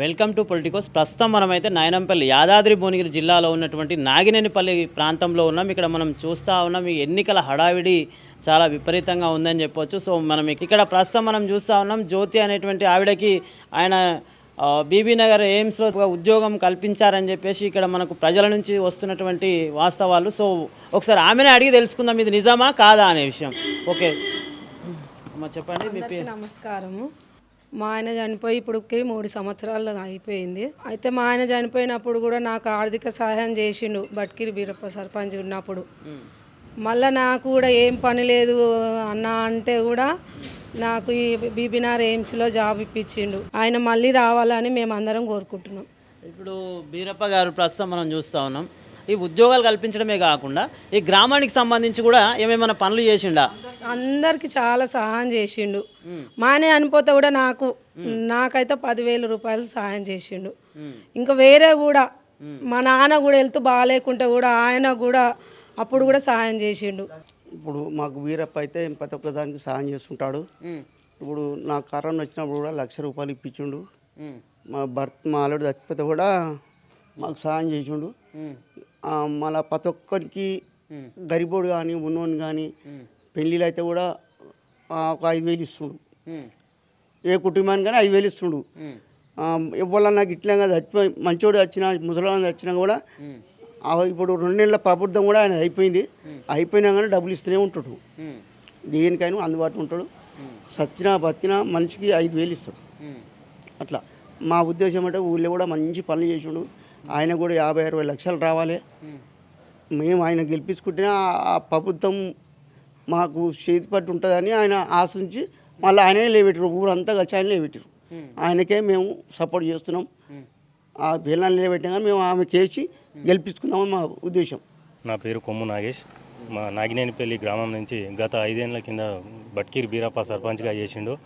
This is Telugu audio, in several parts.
Welcome to Politicos. ప్రస్తుతం మనమైతే నాయనంపల్లి యాదాద్రి భువనగిరి జిల్లాలో ఉన్నటువంటి నాగినేనిపల్లి ప్రాంతంలో ఉన్నాం. ఇక్కడ మనం చూస్తూ ఉన్నాం. ఈ ఎన్నికల హడావిడి చాలా విపరీతంగా ఉందని చెప్పొచ్చు. సో మనం ఇక్కడ ప్రస్తుతం మనం చూస్తూ ఉన్నాం. జ్యోతి అనేటువంటి ఆవిడకి ఆయన ఆ, బీబీ నగర్ ఎయిమ్స్లో ఉద్యోగం కల్పించారని చెప్పేసి ఇక్కడ మనకు ప్రజల నుంచి వస్తున్నటువంటి వాస్తవాలు. సో ఒకసారి ఆమెనే అడిగి తెలుసుకుందాం. ఇది నిజమా కాదా అనే విషయం. ఓకే. అమ్మ చెప్పండి. నమస్కారము. మా ఆయన చనిపోయి ఇప్పుడుకి మూడు సంవత్సరాలు అయిపోయింది. అయితే మా ఆయన చనిపోయినప్పుడు కూడా నాకు ఆర్థిక సహాయం చేసిండు బట్కిరి బీరప్ప సర్పంచ్ ఉన్నప్పుడు. మళ్ళీ నాకు కూడా ఏం పని లేదు అన్న అంటే కూడా నాకు ఈ బీబీనార్ ఎయిమ్స్లో జాబ్ ఇప్పించిండు. ఆయన మళ్ళీ రావాలని మేము అందరం కోరుకుంటున్నాం. ఇప్పుడు బీరప్ప గారు ప్రస్తుతం మనం చూస్తూ ఉన్నాం. ఈ ఉద్యోగాలు కల్పించడమే కాకుండా ఈ గ్రామానికి సంబంధించి కూడా ఏమేమైనా పనులు చేసిండా? అందరికి చాలా సహాయం చేసిండు. మా ఆయన చనిపోతే కూడా నాకు నాకైతే పదివేల రూపాయలు సహాయం చేసిండు. ఇంకా వేరే కూడా మా నాన్న కూడా వెళ్తూ బాగాలేకుంటే కూడా ఆయన కూడా అప్పుడు కూడా సహాయం చేసిండు. ఇప్పుడు మాకు వీరప్ప అయితే ప్రతి ఒక్క దానికి సహాయం చేస్తుంటాడు. ఇప్పుడు నా కరోనా వచ్చినప్పుడు కూడా లక్ష రూపాయలు ఇప్పించిండు. మా భర్త మా అల్లుడు చచ్చిపోతే కూడా మాకు సహాయం చేసిండు. మళ్ళా ప్రతి ఒక్కరికి గరిబోడు కానీ ఉన్నోని కానీ పెళ్ళిళ్ళు అయితే కూడా ఒక ఐదు వేలు ఇస్తుండు. ఏ కుటుంబానికి కానీ ఐదు వేలు ఇస్తుండు. ఇవ్వాల నాకు ఇట్లా చచ్చిపోయి మంచోడు వచ్చినా ముసలాన్ని వచ్చినా కూడా ఇప్పుడు రెండేళ్ళ ప్రభుత్వం కూడా ఆయన అయిపోయింది. అయిపోయినా కానీ డబ్బులు ఇస్తూనే ఉంటాడు. దేనికైనా అందుబాటులో ఉంటాడు. సచ్చినా బతికినా మనిషికి ఐదు వేలు ఇస్తాడు. అట్లా. మా ఉద్దేశం అంటే ఊళ్ళో కూడా మంచి పనులు చేసిండు. ఆయన కూడా యాభై అరవై లక్షలు రావాలి. మేము ఆయన గెలిపించుకుంటే ఆ ప్రభుత్వం మాకు చేతి పట్టు ఉంటుందని ఆయన ఆశించి మళ్ళీ ఆయనే లేబెట్టారు ఊరంతా కలిసి ఆయన లేబెట్టారు ఆయనకే మేము సపోర్ట్ చేస్తున్నాం. ఆ పిల్లల్ని నిలబెట్టినా కానీ మేము ఆమె కేసి గెలిపించుకుందామని మా ఉద్దేశం. నా పేరు కొమ్ము నాగేష్. మా నాగినేనిపల్లి గ్రామం నుంచి గత ఐదేళ్ళ కింద బట్కీర్ బీరప్ప సర్పంచ్గా చేసిండు.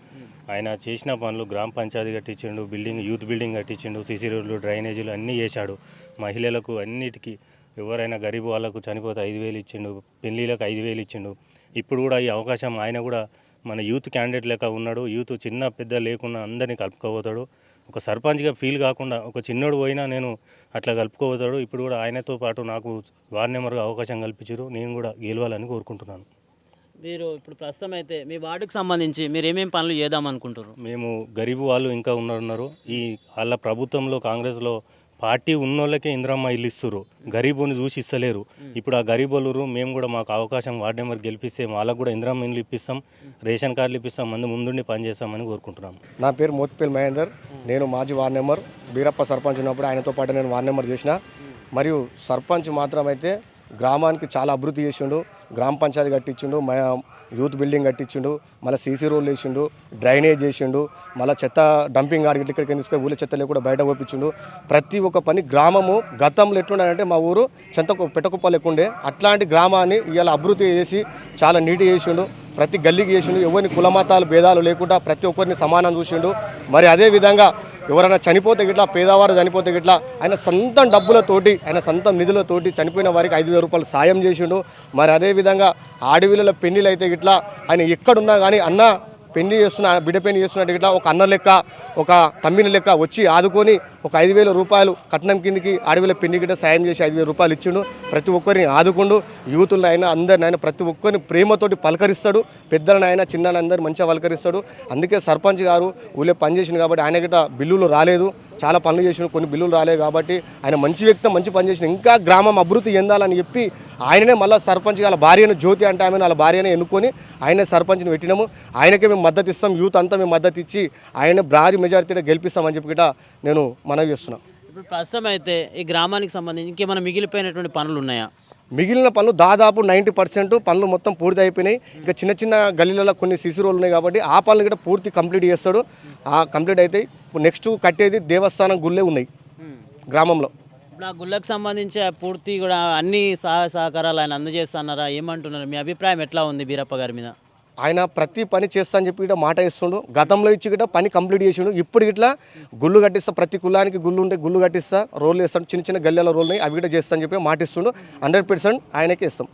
ఆయన చేసిన పనులు గ్రామ పంచాయతీ కట్టించిండు బిల్డింగ్ యూత్ బిల్డింగ్ కట్టించిండు సీసీ రోడ్లు డ్రైనేజీలు అన్నీ చేశాడు. మహిళలకు అన్నిటికీ ఎవరైనా గరీబ్ వాళ్ళకు చనిపోతే ఐదు వేలు ఇచ్చిండు పెళ్ళిళ్ళకు ఐదు వేలు ఇచ్చిండు. ఇప్పుడు కూడా ఈ అవకాశం ఆయన కూడా మన యూత్ క్యాండిడేట్ లెక్క ఉన్నాడు. యూత్ చిన్న పెద్ద లేకుండా అందరినీ కలుపుకోబోతాడు. ఒక సర్పంచ్గా ఫీల్ కాకుండా ఒక చిన్నోడు పోయినా నేను అట్లా కలుపుకోబోతాడు. ఇప్పుడు కూడా ఆయనతో పాటు నాకు వార్డ్ నెంబర్గా అవకాశం కల్పించారు. నేను కూడా గెలవాలని కోరుకుంటున్నాను. మీరు ఇప్పుడు ప్రస్తుతం అయితే మీ వార్డుకు సంబంధించి మీరు ఏమేమి పనులు చేద్దాం అనుకుంటారు మేము గరీబు వాళ్ళు ఇంకా ఉన్నారు ఈ వాళ్ళ ప్రభుత్వంలో కాంగ్రెస్లో పార్టీ ఉన్నోళ్ళకే ఇంద్రమ్మ ఇల్లు ఇస్తారు గరీబుని చూసి ఇస్తలేరు. ఇప్పుడు ఆ గరీబోళ్ళు మేము కూడా మాకు అవకాశం వార్డు నెంబర్ గెలిపిస్తే వాళ్ళకు కూడా ఇంద్రమ్మ ఇల్లు ఇప్పిస్తాం రేషన్ కార్డులు ఇప్పిస్తాం మంది ముందుండి పనిచేస్తామని కోరుకుంటున్నాం నా పేరు మోత్పేల్ మహేందర్. నేను మాజీ వార్డ్ నెంబర్ బీరప్ప సర్పంచ్ ఉన్నప్పుడు ఆయనతో పాటు నేను వార్డ్ నెంబర్ చేసిన. మరియు సర్పంచ్ మాత్రం అయితే గ్రామానికి చాలా అభివృద్ధి చేసిండు. గ్రామ పంచాయతీ కట్టించిండు. మా యూత్ బిల్డింగ్ కట్టించిండు. మళ్ళీ సీసీ రోడ్లు వేసిండు. డ్రైనేజ్ చేసిండు. మళ్ళీ చెత్త డంపింగ్ ఆడికి ఇక్కడికి తీసుకొని ఊళ్ళో చెత్త లేకుండా బయట పంపించిండు. ప్రతి ఒక్క పని గ్రామము గతంలో ఎట్లుండాలంటే మా ఊరు చెత్త పెట్టకుప్ప లేకుండే. అట్లాంటి గ్రామాన్ని ఇవాళ అభివృద్ధి చేసి చాలా నీటి చేసిండు. ప్రతి గల్లీకి చేసిండు. ఎవరిని కులమతాలు భేదాలు లేకుండా ప్రతి ఒక్కరిని సమానం చూసిండు. మరి అదే విధంగా ఎవరైనా చనిపోతే గిట్లా పేదవారు చనిపోతే గిట్లా ఆయన సొంతం డబ్బులతోటి ఆయన సొంతం నిధులతోటి చనిపోయిన వారికి ఐదు రూపాయలు సాయం చేసిండు. మరి అదేవిధంగా ఆడవిళ్ళ పెళ్ళిళ్ళు అయితే గిట్లా ఆయన ఎక్కడున్నా కానీ అన్న పెళ్ళి చేస్తున్న బిడ్డ పెళ్ళి చేస్తున్నట్టు ఇట్లా ఒక అన్న లెక్క ఒక తమ్మిని లెక్క వచ్చి ఆదుకొని ఒక ఐదు వేల రూపాయలు కట్నం కిందికి ఆడవేల పెళ్ళి గిట్ట సాయం చేసి ఐదు వేల రూపాయలు ఇచ్చిండు. ప్రతి ఒక్కరిని ఆదుకుండు. యూతులను అయినా అందరిని ఆయన ప్రతి ఒక్కరిని ప్రేమతోటి పలకరిస్తాడు. పెద్దలను ఆయన చిన్నని అందరిని మంచిగా పలకరిస్తాడు. అందుకే సర్పంచ్ గారు ఊళ్ళో పనిచేసింది కాబట్టి ఆయన గిట్ట బిల్లులు రాలేదు. చాలా పనులు చేసిన కొన్ని బిల్లులు రాలేదు కాబట్టి ఆయన మంచి వ్యక్తి మంచి పని చేసిన. ఇంకా గ్రామం అభివృద్ధి చెందాలని చెప్పి ఆయననే మళ్ళీ సర్పంచ్ వాళ్ళ భార్యను జ్యోతి అంటే ఆమె వాళ్ళ భార్యనే ఎన్నుకొని ఆయనే సర్పంచ్ని పెట్టినాము. ఆయనకే మేము మద్దతు ఇస్తాం యూత్ అంతా మేము మద్దతు ఇచ్చి ఆయన భారీ మెజారిటీలో గెలిపిస్తామని చెప్పి నేను మనవి చేస్తున్నాను ఇప్పుడు ప్రస్తుతం అయితే ఈ గ్రామానికి సంబంధించి ఇంకేమైనా మిగిలిపోయినటువంటి పనులు ఉన్నాయా? మిగిలిన పనులు దాదాపు నైంటీ పర్సెంట్ పనులు మొత్తం పూర్తి అయిపోయినాయి. ఇంకా చిన్న చిన్న గల్లీలలో కొన్ని సిసి రోడ్లు ఉన్నాయి కాబట్టి ఆ పనులు కూడా పూర్తి కంప్లీట్ చేస్తాడు. ఆ కంప్లీట్ అయితే నెక్స్ట్ కట్టేది దేవస్థానం గుళ్ళే ఉన్నాయి. గ్రామంలో. ఇప్పుడు ఆ గుళ్ళకు సంబంధించి పూర్తి కూడా అన్ని సహాయ సహకారాలు ఆయన అందజేస్తున్నారా? ఏమంటున్నారు? మీ అభిప్రాయం ఎట్లా ఉంది బీరప్ప గారి మీద? ఆయన ప్రతి పని చేస్తా అని చెప్పి మాట ఇస్తుండు గతంలో ఇచ్చి గిట్ట పని కంప్లీట్ చేసిండు. ఇప్పుడు ఇట్లా గుళ్ళు కట్టిస్తా. ప్రతి కులానికి గుళ్ళు ఉంటే గుళ్ళు కట్టిస్తా. రోడ్లు వేస్తాడు. చిన్న చిన్న గల్లెల రోడ్లు అవి కూడా చేస్తా అని చెప్పి మాట ఇస్తుండు. హండ్రెడ్ పర్సెంట్ ఆయనకే ఇస్తాం.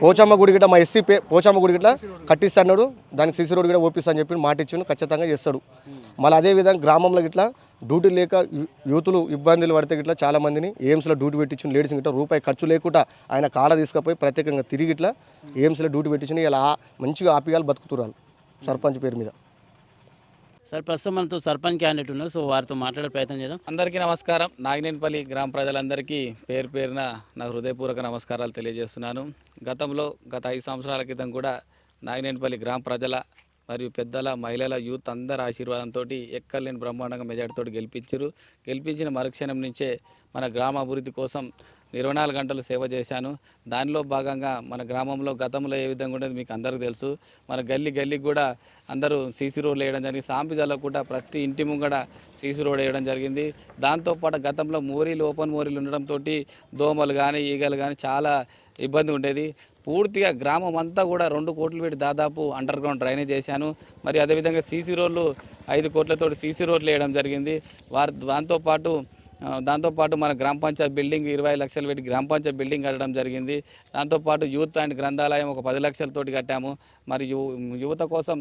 పోచమ్మ గుడి గిట్ట మా ఎస్సీ పే పోచమ్మ గుడి గిట్ట కట్టిస్తాడు దానికి సీసీ రోడ్ కూడా ఓపిస్తా అని చెప్పి మాట ఇచ్చిండు. ఖచ్చితంగా చేస్తాడు. మళ్ళీ అదేవిధంగా గ్రామంలో గిట్ల డ్యూటీ లేక యూతులు ఇబ్బందులు పడితే గిట్ల చాలా మందిని ఎయిమ్స్లో డ్యూటీ పెట్టించిన లేడీస్ గిట్ల రూపాయి ఖర్చు లేకుండా ఆయన కాళ్ళ తీసుకుపోయి ప్రత్యేకంగా తిరిగి ఇట్లా ఎయిమ్స్లో డ్యూటీ పెట్టించిన ఇలా మంచిగా ఆపిగాలు బతుకుతురాలు సర్పంచ్ పేరు మీద. సార్ ప్రస్తుతం మనతో సర్పంచ్ క్యాండిడేట్ ఉన్నారు సో వారితో మాట్లాడే ప్రయత్నం చేద్దాం. అందరికీ నమస్కారం. నాగినేనిపల్లి గ్రామ ప్రజలందరికీ పేరు పేరున నా హృదయపూర్వక నమస్కారాలు తెలియజేస్తున్నాను. గతంలో గత ఐదు సంవత్సరాల క్రితం కూడా నాగినేనిపల్లి గ్రామ ప్రజల మరియు పెద్దల మహిళల యూత్ అందరి ఆశీర్వాదంతో ఎక్కర్లేని బ్రహ్మాండంగా మెజార్టీతో గెలిపించారు. గెలిపించిన మరుక్షణం నుంచే మన గ్రామ అభివృద్ధి కోసం ఇరవై నాలుగు గంటలు సేవ చేశాను. దానిలో భాగంగా మన గ్రామంలో గతంలో ఏ విధంగా ఉండేది మీకు అందరికీ తెలుసు. మన గల్లీ గల్లీకి కూడా అందరూ సీసీ రోడ్లు వేయడం జరిగింది. సాంపిజాలో కూడా ప్రతి ఇంటి ముంగడ సీసీ రోడ్ వేయడం జరిగింది. దాంతోపాటు గతంలో మోరీలు ఓపెన్ మోరీలు ఉండడంతో దోమలు కానీ ఈగలు కానీ చాలా ఇబ్బంది ఉండేది. పూర్తిగా గ్రామం అంతా కూడా రెండు కోట్లు పెట్టి దాదాపు అండర్ గ్రౌండ్ డ్రైనేజ్ చేశాను. మరి అదేవిధంగా సీసీ రోడ్లు ఐదు కోట్లతో సీసీ రోడ్లు వేయడం జరిగింది. వారి దాంతోపాటు దాంతోపాటు మన గ్రామ పంచాయత్ బిల్డింగ్ ఇరవై లక్షలు పెట్టి గ్రామ పంచాయత్ బిల్డింగ్ కట్టడం జరిగింది. దాంతోపాటు యూత్ అండ్ గ్రంథాలయం ఒక పది లక్షలతోటి కట్టాము. మరి యువత కోసం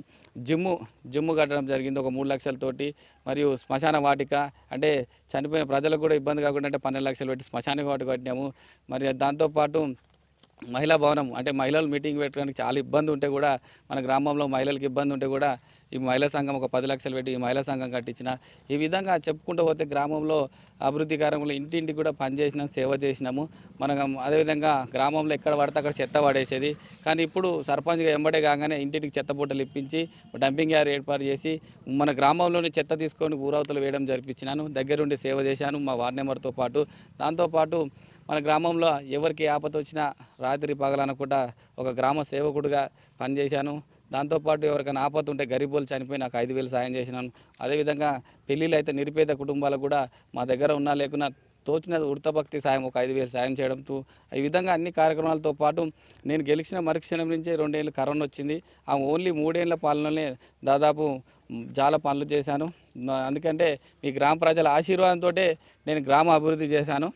జిమ్ము జిమ్ము కట్టడం జరిగింది ఒక మూడు లక్షలతోటి. మరియు శ్మశాన వాటిక అంటే చనిపోయిన ప్రజలకు కూడా ఇబ్బంది కాకుండా అంటే పన్నెండు లక్షలు పెట్టి శ్మశాన వాటిక కట్టాము మరి దాంతోపాటు మహిళా భవనం అంటే మహిళలు మీటింగ్ పెట్టడానికి చాలా ఇబ్బంది ఉంటే కూడా మన గ్రామంలో మహిళలకు ఇబ్బంది ఉంటే కూడా ఈ మహిళా సంఘం ఒక పది లక్షలు పెట్టి ఈ మహిళా సంఘం కట్టించిన. ఈ విధంగా చెప్పుకుంటూ పోతే గ్రామంలో అభివృద్ధి కార్యక్రమంలో ఇంటింటికి కూడా పనిచేసినాం సేవ చేసినాము. మనం అదేవిధంగా గ్రామంలో ఎక్కడ పడితే అక్కడ చెత్త పడేసేది. కానీ ఇప్పుడు సర్పంచ్గా ఎంబడే కాగానే ఇంటింటికి చెత్త బుట్టలు ఇప్పించి డంపింగ్ యార్డ్ ఏర్పాటు చేసి మన గ్రామంలోని చెత్త తీసుకొని ఊరవతలు వేయడం జరిపించినాను. దగ్గరుండి సేవ చేశాను మా వార్డ్ నెంబర్తో పాటు. దాంతోపాటు మన గ్రామంలో ఎవరికి ఆపద వచ్చినా రాత్రి పగలనకుండా ఒక గ్రామ సేవకుడిగా పనిచేశాను. దాంతోపాటు ఎవరికైనా ఆపద ఉంటే గరీబులు చనిపోయి నాకు ఐదు వేలు సాయం చేసినాను. అదేవిధంగా పెళ్ళిళ్ళు అయితే నిరుపేద కుటుంబాలకు కూడా మా దగ్గర ఉన్నా లేకున్నా తోచిన ఉడతభక్తి సాయం ఒక ఐదు వేలు సాయం చేయడంతో ఈ విధంగా అన్ని కార్యక్రమాలతో పాటు నేను గెలిచిన మరుక్షణం నుంచే రెండేళ్ళు కరోనా వచ్చింది. ఆ ఓన్లీ మూడేళ్ళ పాలనలోనే దాదాపు చాలా పనులు చేశాను. అందుకంటే మీ గ్రామ ప్రజల ఆశీర్వాదంతో నేను గ్రామ అభివృద్ధి చేశాను.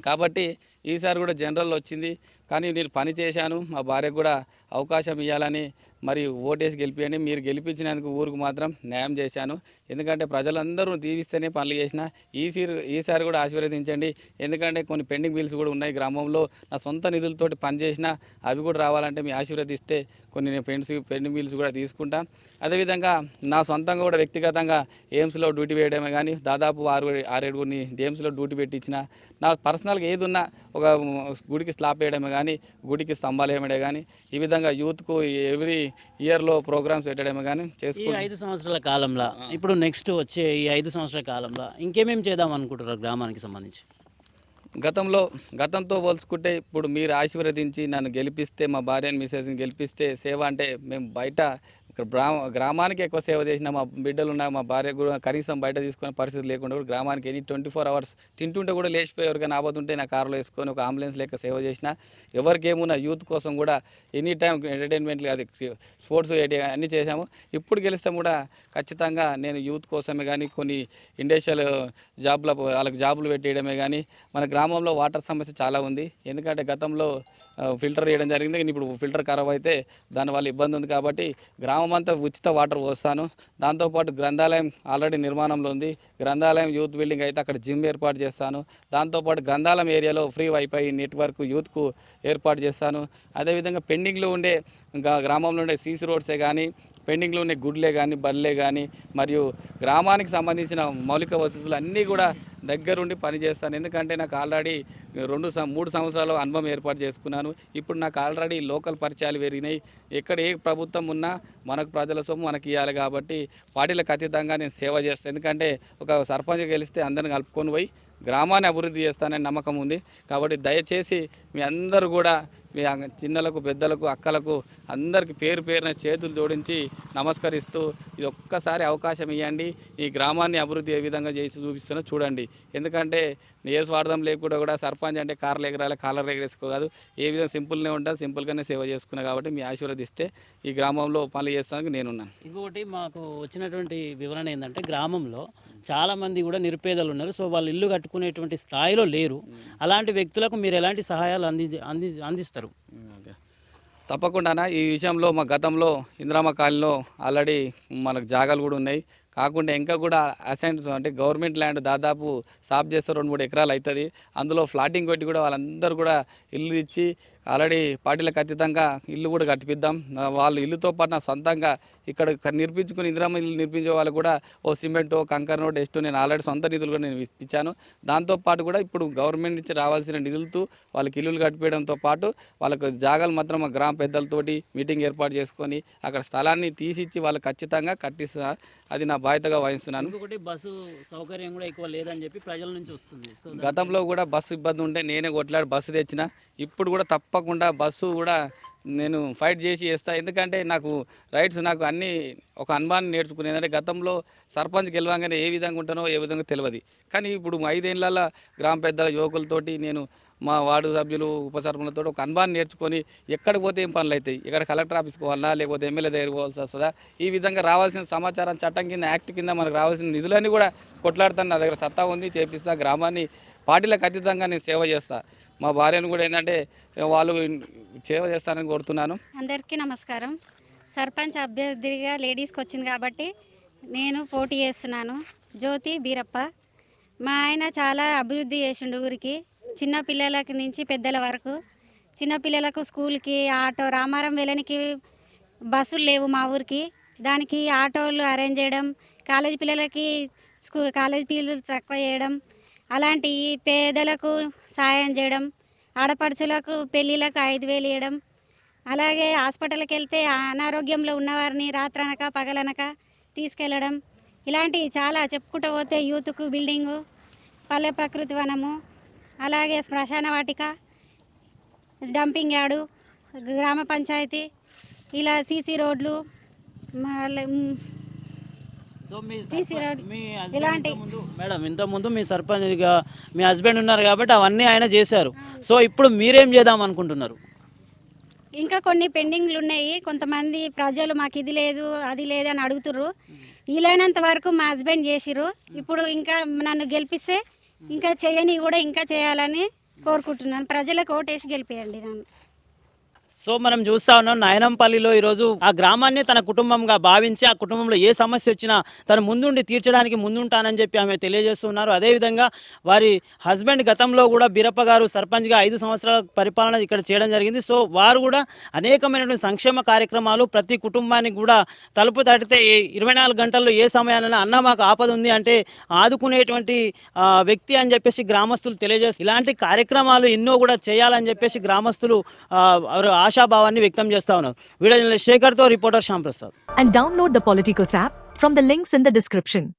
కాబట్టి ఈసారి కూడా జనరల్ వచ్చింది. కానీ నేను పని చేశాను మా భార్యకు కూడా అవకాశం ఇవ్వాలని మరి ఓటేసి గెలిపియండి. మీరు గెలిపించినందుకు ఊరికి మాత్రం న్యాయం చేశాను. ఎందుకంటే ప్రజలందరూ దీవిస్తేనే పనులు చేసిన ఈసారి ఈసారి కూడా ఆశీర్వదించండి. ఎందుకంటే కొన్ని పెండింగ్ బిల్స్ కూడా ఉన్నాయి గ్రామంలో. నా సొంత నిధులతోటి పనిచేసిన అవి కూడా రావాలంటే మీ ఆశీర్వదిస్తే కొన్ని నేను పెండ్స్ పెండింగ్ బిల్స్ కూడా తీసుకుంటా. అదేవిధంగా నా సొంతంగా కూడా వ్యక్తిగతంగా ఎయిమ్స్లో డ్యూటీ వేయడమే కానీ దాదాపు ఆరు ఆరేడుగురిని ఎయిమ్స్లో డ్యూటీ పెట్టించిన నా పర్సనల్గా ఏదున్నా ఒక గుడికి స్లాప్ వేయడమే కానీ గుడికి స్తంభాలు వేయడమే కానీ ఈ విధంగా యూత్కు ఎవ్రీ ఇయర్లో ప్రోగ్రామ్స్ పెట్టడమే కానీ ఈ చేసుకుంటూ ఐదు సంవత్సరాల కాలంలో ఇప్పుడు నెక్స్ట్ వచ్చే ఈ ఐదు సంవత్సరాల కాలంలో ఇంకేమేమి చేద్దాం అనుకుంటున్నారు గ్రామానికి సంబంధించి? గతంలో గతంతో పోల్చుకుంటే ఇప్పుడు మీరు ఆశీర్వదించి నన్ను గెలిపిస్తే మా భార్యను మిసెస్ని గెలిపిస్తే సేవ అంటే మేము బయట ఇక్కడ గ్రామానికి ఎక్కువ సేవ చేసిన మా బిడ్డలు ఉన్న మా భార్య కూడా కనీసం బయట తీసుకునే పరిస్థితి లేకుండా కూడా గ్రామానికి ఎనీ ట్వంటీ ఫోర్ అవర్స్ తింటుంటే కూడా లేచిపోయి ఎవరికైనా ఆపదుంటే నా కారులో వేసుకొని ఒక అంబులెన్స్ లేక సేవ చేసిన ఎవరికేమున్న యూత్ కోసం కూడా ఎనీ టైం ఎంటర్టైన్మెంట్ అది స్పోర్ట్స్ అన్నీ చేశాము. ఇప్పుడు గెలిస్తే కూడా ఖచ్చితంగా నేను యూత్ కోసమే కానీ కొన్ని ఇండస్ట్రియల్ జాబ్ల వాళ్ళకి జాబులు పెట్టేయడమే కానీ మన గ్రామంలో వాటర్ సమస్య చాలా ఉంది. ఎందుకంటే గతంలో ఫిల్టర్ చేయడం జరిగింది. కానీ ఇప్పుడు ఫిల్టర్ ఖరాబ్ అయితే దానివల్ల ఇబ్బంది ఉంది కాబట్టి గ్రామం అంతా ఉచిత వాటర్ పోస్తాను. దాంతోపాటు గ్రంథాలయం ఆల్రెడీ నిర్మాణంలో ఉంది. గ్రంథాలయం యూత్ బిల్డింగ్ అయితే అక్కడ జిమ్ ఏర్పాటు చేస్తాను. దాంతోపాటు గ్రంథాలయం ఏరియాలో ఫ్రీ వైఫై నెట్వర్క్ యూత్కు ఏర్పాటు చేస్తాను. అదేవిధంగా పెండింగ్లో ఉండే ఇంకా గ్రామంలో ఉండే సీసీ రోడ్సే కానీ పెండింగ్లో ఉన్న గుడ్లే కానీ బళ్ళే కానీ మరియు గ్రామానికి సంబంధించిన మౌలిక వసతులు అన్నీ కూడా దగ్గరుండి పనిచేస్తాను. ఎందుకంటే నాకు ఆల్రెడీ రెండు సం- మూడు సంవత్సరాలు అనుభవం ఏర్పాటు చేసుకున్నాను. ఇప్పుడు నాకు ఆల్రెడీ లోకల్ పరిచయాలు పెరిగినాయి. ఎక్కడ ఏ ప్రభుత్వం ఉన్నా మనకు ప్రజల సొమ్ము మనకి ఇవ్వాలి కాబట్టి పార్టీలకు అతీతంగా నేను సేవ చేస్తాను. ఎందుకంటే ఒక సర్పంచ్ గెలిస్తే అందరిని కలుపుకొని పోయి గ్రామాన్ని అభివృద్ధి చేస్తానని నమ్మకం ఉంది. కాబట్టి దయచేసి మీ అందరూ కూడా మీ చిన్నలకు పెద్దలకు అక్కలకు అందరికి పేరు పేరున చేతులు జోడించి నమస్కరిస్తూ ఇది ఒక్కసారి అవకాశం ఇవ్వండి. ఈ గ్రామాన్ని అభివృద్ధి ఏ విధంగా చేసి చూపిస్తున్నా చూడండి. ఎందుకంటే ఏ స్వార్థం లేకుండా కూడా సర్పంచ్ అంటే కార్లు ఎగరాలి కాలర్ ఎగరేసుకోదు ఏ విధంగా సింపుల్నే ఉంటా సింపుల్గానే సేవ చేసుకున్నా కాబట్టి మీ ఆశీర్వదిస్తే ఈ గ్రామంలో పనులు చేస్తానికి నేనున్నాను. ఇంకొకటి మాకు వచ్చినటువంటి వివరణ ఏంటంటే గ్రామంలో చాలా మంది కూడా నిరుపేదలు ఉన్నారు. సో వాళ్ళు ఇల్లు కట్టుకునేటువంటి స్థాయిలో లేరు. అలాంటి వ్యక్తులకు మీరు ఎలాంటి సహాయాలు అంది అంది అందిస్తారు? తప్పకుండానా తప్పకుండా ఈ విషయంలో మా గతంలో ఇందిరామ కాలనీలో ఆల్రెడీ మనకు జాగాలు కూడా ఉన్నాయి. కాకుండా ఇంకా కూడా అసైన్స్ అంటే గవర్నమెంట్ ల్యాండ్ దాదాపు సాఫ్ చేస్తే రెండు మూడు ఎకరాలు అవుతుంది. అందులో ఫ్లాటింగ్ పెట్టి కూడా వాళ్ళందరూ కూడా ఇల్లు ఇచ్చి ఆల్రెడీ పార్టీలకు అతీతంగా ఇల్లు కూడా కట్టిపిద్దాం. వాళ్ళు ఇల్లుతో పాటు నా సొంతంగా ఇక్కడ నిర్మించుకుని ఇందిరామ ఇల్లు నిర్మించే వాళ్ళు కూడా ఓ సిమెంట్ కంకర్ నోట్ ఎస్టు నేను ఆల్రెడీ సొంత నిధులు కూడా నేను ఇచ్చాను దాంతోపాటు కూడా ఇప్పుడు గవర్నమెంట్ నుంచి రావాల్సిన నిధులతో వాళ్ళకి ఇల్లులు కట్టిపోయడంతో పాటు వాళ్ళకు జాగాలు మాత్రం మా గ్రామ పెద్దలతోటి మీటింగ్ ఏర్పాటు చేసుకొని అక్కడ స్థలాన్ని తీసిచ్చి వాళ్ళకి ఖచ్చితంగా కట్టిస్తా. అది నా బాధ్యతగా వహిస్తున్నాను. ఇంకొకటి బస్సు సౌకర్యం కూడా ఎక్కువ లేదని చెప్పి ప్రజల నుంచి వస్తుంది. గతంలో కూడా బస్సు ఇబ్బంది ఉంటే నేనే కొట్లాడి బస్సు తెచ్చిన. ఇప్పుడు కూడా తప్పకుండా బస్సు కూడా నేను ఫైట్ చేసి చేస్తా. ఎందుకంటే నాకు రైట్స్ నాకు అన్ని ఒక అనుమానం నేర్చుకునేది అంటే గతంలో సర్పంచ్ గెలవంగానే ఏ విధంగా ఉంటానో ఏ విధంగా తెలియదు. కానీ ఇప్పుడు ఐదేళ్ళ గ్రామ పెద్దల యువకులతోటి నేను మా వార్డు సభ్యులు ఉప సర్పంచ్లతో ఒక అనుభవాన్ని నేర్చుకొని ఎక్కడికి పోతే ఏం పనులు అవుతాయి? ఇక్కడ కలెక్టర్ ఆఫీస్కి పోవాలన్నా లేకపోతే ఎమ్మెల్యే దగ్గరికి పోవాల్సి వస్తుందా? ఈ విధంగా రావాల్సిన సమాచారం చట్టం కింద యాక్ట్ కింద మనకు రావాల్సిన నిధులన్నీ కూడా కొట్లాడుతాను నా దగ్గర సత్తా ఉంది. చేపిస్తా గ్రామాన్ని పార్టీలకు అతీతంగా నేను సేవ చేస్తా. మా భార్యను కూడా ఏంటంటే వాళ్ళు సేవ చేస్తానని కోరుతున్నాను. అందరికీ నమస్కారం. సర్పంచ్ అభ్యర్థిగా లేడీస్కి వచ్చింది కాబట్టి నేను పోటీ చేస్తున్నాను. జ్యోతి బీరప్ప. మా ఆయన చాలా అభివృద్ధి చేసిండు ఊరికి. చిన్న పిల్లలకి నుంచి పెద్దల వరకు. చిన్న పిల్లలకు స్కూల్కి ఆటో రామారం వెళ్ళనికి బస్సులు లేవు మా ఊరికి. దానికి ఆటోలు అరేంజ్ చేయడం కాలేజీ పిల్లలకి స్కూ కాలేజీ పిల్లలు తక్కువ చేయడం అలాంటి పేదలకు సాయం చేయడం ఆడపడుచులకు పెళ్ళిళ్ళకు ఐదు వేలు ఇవ్వడం అలాగే హాస్పిటల్కి వెళ్తే అనారోగ్యంలో ఉన్నవారిని రాత్రనక పగలనక తీసుకెళ్ళడం ఇలాంటివి చాలా చెప్పుకుంటూ పోతే యూత్కు బిల్డింగు పల్లె ప్రకృతి వనము అలాగే శ్మశాన వాటిక డంపింగ్ యార్డు గ్రామ పంచాయతీ ఇలా సీసీ రోడ్లు మళ్ళీ మ్, సో మీ CC సర్పంచ్- రోడ్ మీ husband ఇలాంటి ఇంతకుముందు- మేడం ఇంతకుముందు మీ సర్పంచ్గా మీ హస్బెండ్ ఉన్నారు కాబట్టి అవన్నీ ఆయన చేశారు. సో ఇప్పుడు మీరేం చేద్దాం అనుకుంటున్నారు? ఇంకా కొన్ని పెండింగ్లు ఉన్నాయి. కొంతమంది ప్రజలు మాకు ఇది లేదు అది లేదు అని అడుగుతుర్రు. వీలైనంత వరకు మా హస్బెండ్ చేసిర్రు. ఇప్పుడు ఇంకా నన్ను గెలిపిస్తే ఇంకా చేయని కూడా ఇంకా చేయాలని కోరుకుంటున్నాను. ప్రజలకు ఓటేసి గెలిపేయండి నన్ను. సో మనం చూస్తా ఉన్నాం నాయనంపల్లిలో ఈరోజు ఆ గ్రామాన్ని తన కుటుంబంగా భావించి ఆ కుటుంబంలో ఏ సమస్య వచ్చినా తను ముందుండి తీర్చడానికి ముందుంటానని చెప్పి ఆమె తెలియజేస్తున్నారు అదేవిధంగా వారి హస్బెండ్ గతంలో కూడా బీరప్ప గారు సర్పంచ్గా ఐదు సంవత్సరాల పరిపాలన ఇక్కడ చేయడం జరిగింది. సో వారు కూడా అనేకమైనటువంటి సంక్షేమ కార్యక్రమాలు ప్రతి కుటుంబానికి కూడా తలుపు తడితే ఇరవై నాలుగు గంటల్లో ఏ సమయాన అన్న మాకు ఆపద ఉంది అంటే ఆదుకునేటువంటి వ్యక్తి అని చెప్పేసి గ్రామస్తులు తెలియజేస్తారు ఇలాంటి కార్యక్రమాలు ఎన్నో కూడా చేయాలని చెప్పేసి గ్రామస్తులు ఆశాభావాన్ని వ్యక్తం చేస్తా ఉన్నారు. Video శేఖర్తో reporter Shyamprasad and download the Politico app from the links in the description